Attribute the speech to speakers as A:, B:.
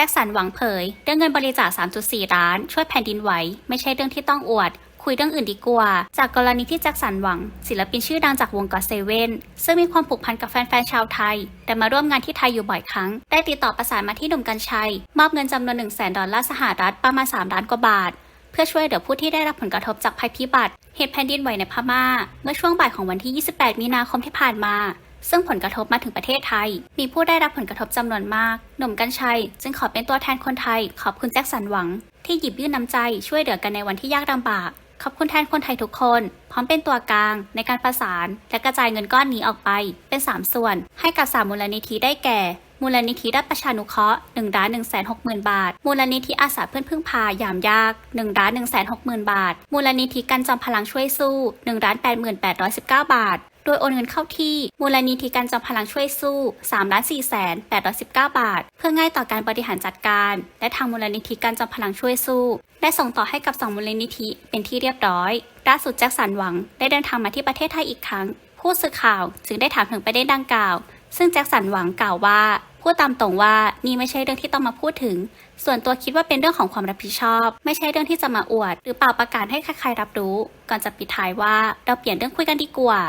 A: จ็คสันหวังเผยเรื่องเงินบริจาค 3.4 ล้าน ช่วยแผ่นดินไหว ไม่ใช่เรื่องที่ต้องอวด คุยเรื่องอื่นดีกว่า จากกรณีที่แจ็คสันหวัง ศิลปินชื่อดังจากวงก็อตเซเว่นซึ่งมีความผูกพันกับแฟนๆชาวไทย แต่มาร่วมงานที่ไทยอยู่บ่อยครั้ง ได้ติดต่อประสานมาที่หนุ่มกัญชัย มอบเงินจำนวน 1 0 0 0 0แดอลลาร์สหรัฐประมาณ 3 ล้านกว่าบาท เพื่อช่วยเหลือผู้ที่ได้รับผลกระทบจากภัยพิบัติ เหตุแผ่นดินไหวในพม่า เมื่อช่วงบ่ายของวันที่ 28 มีนาคมที่ผ่านมา ซึ่งผลกระทบมาถึงประเทศไทย มีผู้ได้รับผลกระทบจำนวนมาก หนุ่มกัญชัย จึงขอเป็นตัวแทนคนไทย ขอบคุณแจ็คสันหวัง ที่หยิบยื่นน้ำใจช่วยเหลือกันในวันที่ยากลำบาก ขอบคุณแทนคนไทยทุกคน พร้อมเป็นตัวกลาง ในการประสาน และกระจายเงินก้อนนี้ออกไป เป็น 3 ส่วน ให้กับสามมูลนิธิได้แก่ มูลนิธิด้านประชานุเคราะห์1ล้าน1 6 0 0 0 0 บาท มูลนิธิอาสาเพื่อนพึ่งพายามยาก1ล้าน1 6 0 0 0 0บาท มูลนิธิกันจอมพลังช่วยสู้1ล้าน8819 บาท ดยโอนเงินเข้าที่ มูลนิธิการจอมพลังช่วยสู้3ล้าน4แสน819 บาท เพื่อง่ายต่อการบริหารจัดการ และทางมูลนิธิการจอมพลังช่วยสู้ ได้ส่งต่อให้กับสองมูลนิธิเป็นที่เรียบร้อยล่าสุดแจ็คสันหวังได้เดินทางมาที่ประเทศไทยอีกครั้ง ผู้สื่อข่าวจึงได้ถามถึงประเด็นดังกล่าว ซึ่งแจ็คสันหวังกล่าวว่าพูดตามตรงว่านี่ไม่ใช่เรื่องที่ต้องมาพูดถึง ส่วนตัวคิดว่าเป็นเรื่องของความรับผิดชอบ ไม่ใช่เรื่องที่จะมาอวด หรือเป่าประกาศให้ใครๆรับรู้ ก่อนจะปิดท้ายว่าเราเปลี่ยนเรื่องคุยกันดีกว่า